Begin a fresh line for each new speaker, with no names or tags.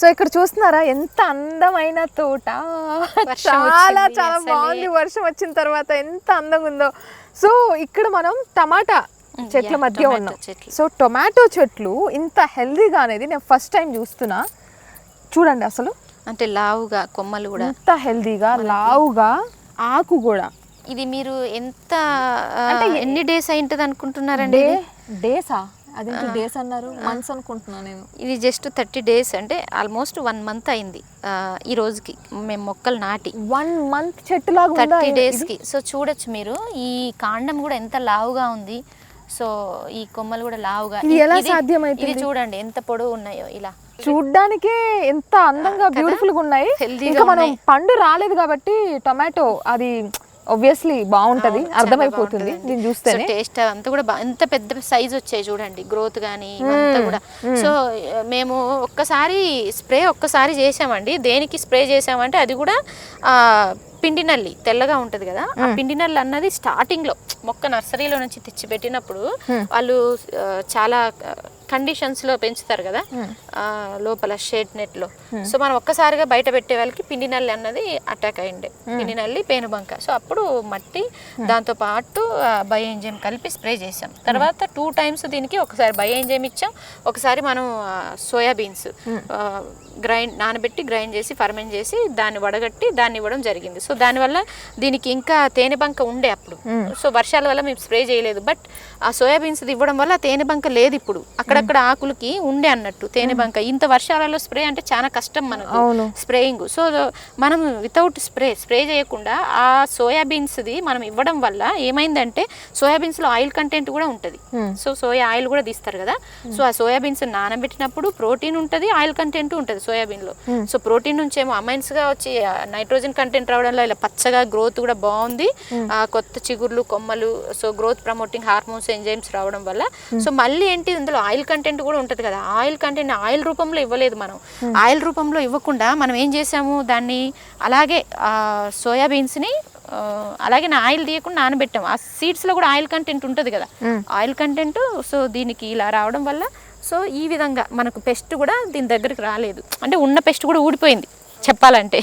So ఇక్కడ చూస్తున్నారా? ఎంత అందమైన తోట. చాలా చాలా. బాగుంది వర్షం వచ్చిన తర్వాత. ఎంత అందంగా ఉందో సో ఇక్కడ మనం టమాటా చెట్ల మధ్య ఉన్నాం. సో టొమాటో చెట్లు ఇంత హెల్దీగా అనేది నేను ఫస్ట్ టైం చూస్తున్నా. చూడండి అసలు.
అంటే లావుగా కొమ్మలు కూడా.
ఎంత హెల్దీగా లావుగా ఆకు కూడా.
ఇది మీరు ఎంత ఎన్ని డేస్ అయింటది అనుకుంటున్నారండి?
డేసా? అదేంటి డేస్ అన్నారు? మంత్స్ అనుకుంటున్నా నేను.
ఇది జస్ట్ థర్టీ డేస్ అంటే ఆల్మోస్ట్ వన్ మంత్ అయింది ఈ రోజుకి మేము మొక్కలు నాటి.
వన్ మంత్ చెట్టు లాగా
థర్టీ? డేస్కి సో చూడొచ్చు మీరు. ఈ కాండం కూడా ఎంత లావుగా ఉంది. సో ఈ కొమ్మలు కూడా లావుగా.
ఎలా సాధ్యమవుతుంది?
ఇది చూడండి ఎంత పొడవు ఉన్నాయో ఇలా.
చూడ్డానికే ఎంత అందంగా బ్యూటిఫుల్గా ఉన్నాయి. ఇంకా మనం. పండు రాలేదు కాబట్టి టొమాటో అది ఆబ్వియస్లీ బాగుంటది అర్థమైపోతుంది. దీన్ని చూస్తేనే
సో టేస్ట్ అంతా కూడా ఎంత పెద్ద సైజ్ వచ్చాయి చూడండి గ్రోత్ కానీ ఇవంతా కూడా. సో మేము ఒక్కసారి స్ప్రే ఒక్కసారి చేసామండి. దేనికి స్ప్రే చేసామంటే అది కూడా ఆ, పిండి నల్లి తెల్లగా ఉంటది కదా ఆ పిండి నల్లి అన్నది స్టార్టింగ్లో మొక్క నర్సరీలో నుంచి తెచ్చి పెట్టినప్పుడు వాళ్ళు చాలా కండిషన్స్లో పెంచుతారు కదా లోపల షేడ్ నెట్లో. సో మనం ఒక్కసారిగా బయట పెట్టే వాళ్ళకి పిండి నల్లి అన్నది అటాక్ అయిండే పిండి నల్లి పేనుబంక సో అప్పుడు మట్టి దాంతో పాటు బయో ఎంజైమ్ కలిపి స్ప్రే చేసాం తర్వాత టూ టైమ్స్ దీనికి ఒకసారి బయో ఎంజైమ్ ఇచ్చాం. ఒకసారి మనం సోయాబీన్స్ గ్రైండ్ నానబెట్టి గ్రైండ్ చేసి ఫర్మెంట్ చేసి దాన్ని వడగట్టి దాన్ని ఇవ్వడం జరిగింది. సో దానివల్ల దీనికి ఇంకా తేనె బంక ఉండే అప్పుడు. సో వర్షాల వల్ల మేము స్ప్రే చేయలేదు. బట్ ఆ సోయాబీన్స్ ఇవ్వడం వల్ల తేనె బంక లేదు ఇప్పుడు. అక్కడక్కడ ఆకులకి ఉండే అన్నట్టు తేనె బంక. ఇంత వర్షాలలో స్ప్రే అంటే చాలా కష్టం మనకు. స్ప్రేయింగ్. సో మనం వితౌట్ స్ప్రే స్ప్రే చేయకుండా ఆ సోయాబీన్స్ది మనం ఇవ్వడం వల్ల ఏమైందంటే సోయాబీన్స్లో ఆయిల్ కంటెంట్ కూడా ఉంటుంది. సో సోయా ఆయిల్ కూడా తీస్తారు కదా. సో ఆ సోయాబీన్స్ నానబెట్టినప్పుడు ప్రోటీన్ ఉంటుంది ఆయిల్ కంటెంట్ ఉంటుంది సోయాబీన్లో. సో ప్రోటీన్ నుంచి ఏమో అమైన్స్గా వచ్చి నైట్రోజన్ కంటెంట్ రావడంలో ఇలా పచ్చగా గ్రోత్ కూడా బాగుంది. ఆ, కొత్త చిగుర్లు కొమ్మలు so growth promoting hormones enzymes రావడం వల్ల. సో మళ్ళీ ఏంటి ఇందులో ఆయిల్ కంటెంట్ కూడా ఉంటుంది కదా. ఆయిల్ కంటెంట్ ఆయిల్ రూపంలో ఇవ్వలేదు మనం. ఆయిల్ రూపంలో ఇవ్వకుండా మనం ఏం చేసాము దాన్ని అలాగే సోయాబీన్స్ని అలాగే నా ఆయిల్ తీయకుండా నానబెట్టాం ఆ సీడ్స్లో కూడా ఆయిల్ కంటెంట్ ఉంటుంది కదా. ఆయిల్ కంటెంట్ సో దీనికి ఇలా రావడం వల్ల సో ఈ విధంగా మనకు పెస్ట్ కూడా దీని దగ్గరికి రాలేదు. అంటే ఉన్న పెస్ట్ కూడా ఊడిపోయింది చెప్పాలంటే.